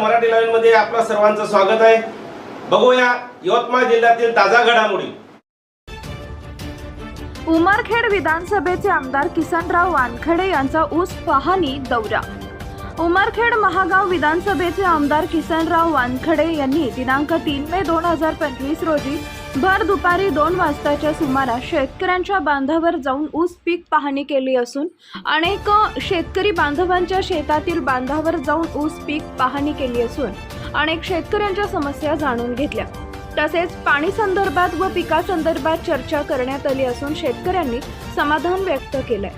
महाराष्ट्र मराठी लाईव्हमध्ये आपलं सर्वांचं स्वागत आहे. बघूया यवतमाळ जिल्ह्यातील ताजा घडामोडी. उमरखेड विधानसभेचे आमदार किसनराव वानखडे यांचा ऊस पाहणी दौरा. उमरखेड महागाव विधानसभेचे आमदार किसनराव वानखडे यांनी दिनांक तीन मे दोन हजार पंचवीस रोजी भर दुपारी दोन वाजताच्या सुमारास शेतकऱ्यांच्या बांधावर जाऊन ऊस पीक पाहणी केली असून अनेक शेतकरी बांधवांच्या शेतातील बांधावर जाऊन ऊस पीक पाहणी केली असून अनेक शेतकऱ्यांच्या समस्या जाणून घेतल्या. तसेच पाणी संदर्भात व पिकासंदर्भात चर्चा करण्यात आली असून शेतकऱ्यांनी समाधान व्यक्त केलंय.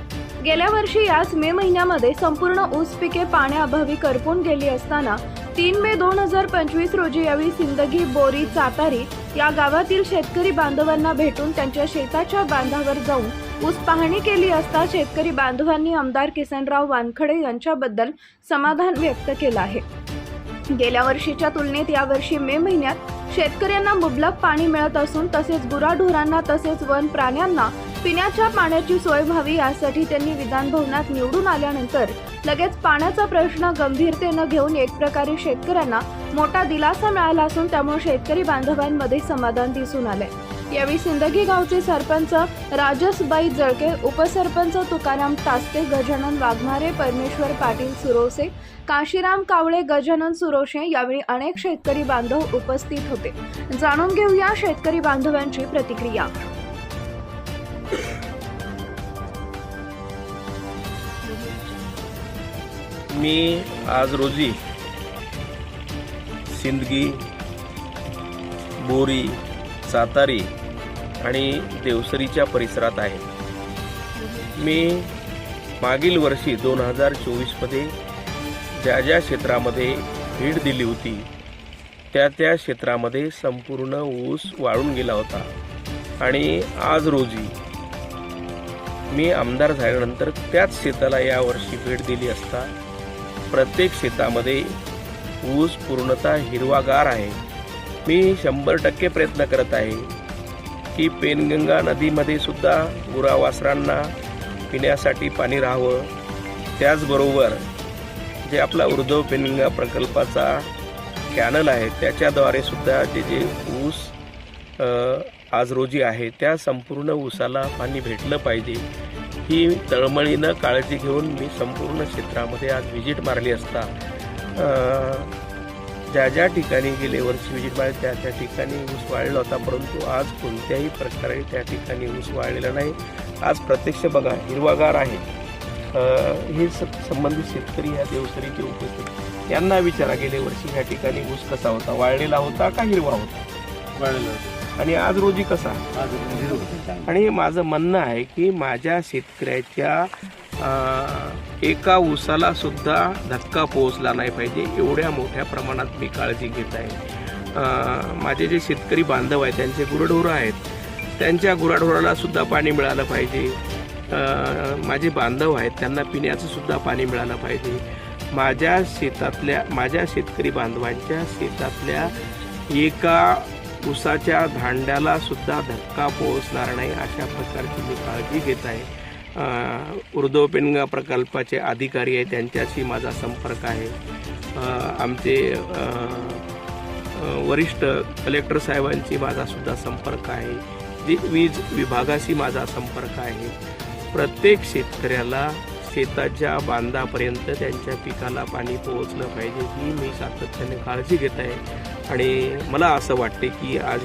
गेल्या वर्षी याच मे महिन्यामध्ये संपूर्ण ऊस पिके पाण्याअभावी करपून गेली असताना तीन मे दोन हजार पंचवीस रोजी यावेळी सिंदगी बोरी चातारी या गावातील शेतकरी बांधवांना भेटून त्यांच्या शेताच्या बांधावर जाऊन ऊस पाहणी केली असता शेतकरी बांधवांनी आमदार किसनराव वानखडे यांच्याबद्दल समाधान व्यक्त केलं आहे. गेल्या वर्षीच्या तुलनेत यावर्षी मे महिन्यात शेतकऱ्यांना मुबलक पाणी मिळत असून तसेच गुराढोरांना तसेच वन प्राण्यांना पिण्याच्या पाण्याची सोय व्हावी यासाठी त्यांनी विधानभवनात निवडून आल्यानंतर लगेच पाण्याचा प्रश्न गंभीरतेनं घेऊन एक प्रकारे शेतकऱ्यांना मोठा दिलासा मिळाला असून त्यामुळे शेतकरी बांधवांमध्ये समाधान दिसून आलंय. यावेळी सिंदगी गावचे सरपंच राजसबाई जळके उपसरपंच तुकाराम टास्ते गजानन वाघमारे परमेश्वर पाटील सुरोसे काशीराम कावळे गजानन सुरोशे यावेळी अनेक शेतकरी बांधव उपस्थित होते. जाणून घेऊया शेतकरी बांधवांची प्रतिक्रिया. मी आज रोजी सिंदगी बोरी सातारी आणि देवसरीच्या परिसरात आहे. मी मागील वर्षी दोन हजार चोवीसमध्ये ज्या ज्या क्षेत्रामध्ये भेट दिली होती त्या त्या क्षेत्रामध्ये संपूर्ण ऊस वाळून गेला होता. आणि आज रोजी मी आमदार झाल्यानंतर त्याच शेताला यावर्षी भेट दिली असता प्रत्येक शेतामध्ये ऊस पूर्णतः हिरवागार आहे. मी शंभर टक्के प्रयत्न करत आहे की पेनगंगा नदीमध्ये सुद्धा गुरावासरांना पिण्यासाठी पाणी राहावं. त्याचबरोबर जे आपला उर्धव पेनगंगा प्रकल्पाचा कॅनल आहे त्याच्याद्वारे सुद्धा जे जे ऊस आज रोजी आहे त्या संपूर्ण ऊसाला पाणी भेटलं पाहिजे. ही तळमळीनं काळजी घेऊन मी संपूर्ण क्षेत्रामध्ये आज व्हिजिट मारली असता. ज्या ज्या ठिकाणी गेले वर्षी व्हिजिट मारली त्या त्या ठिकाणी ऊस वाढलेला होता परंतु आज कोणत्याही प्रकारे त्या ठिकाणी ऊस वाढलेला नाही. आज प्रत्यक्ष बघा हिरवागार आहे. हे स संबंधित शेतकरी या देवसरीचे उपस्थित यांना विचारा गेले वर्षी ह्या ठिकाणी ऊस कसा होता? वाळलेला होता का हिरवा होता? आणि आज रोजी कसा? आणि माझं म्हणणं आहे की माझ्या शेतकऱ्याच्या एका ऊसाला सुद्धा धक्का पोहोचला नाही पाहिजे एवढ्या मोठ्या प्रमाणात मी काळजी घेत आहे. माझे जे शेतकरी बांधव आहेत त्यांचे गुरढोरं आहेत त्यांच्या गुराढोराला सुद्धा पाणी मिळालं पाहिजे. माझे बांधव आहेत त्यांना पिण्याचं सुद्धा पाणी मिळालं पाहिजे. माझ्या शेतातल्या माझ्या शेतकरी बांधवांच्या शेतातल्या एका ऊसाच्या धांड्याला सुद्धा धक्का पोहोचणार नाही अशा प्रकारची मी काळजी घेत आहे. उर्दव पेनगा प्रकल्पाचे अधिकारी आहे त्यांच्याशी माझा संपर्क आहे. आमचे वरिष्ठ कलेक्टर साहेबांशी माझासुद्धा संपर्क आहे. जी वीज विभागाशी माझा संपर्क आहे. प्रत्येक शेतकऱ्याला शेताच्या बांधापर्यंत त्यांच्या पिकाला पाणी पोहोचलं पाहिजे ही मी सातत्याने काळजी घेत आहे. आणि मला असं वाटते की आज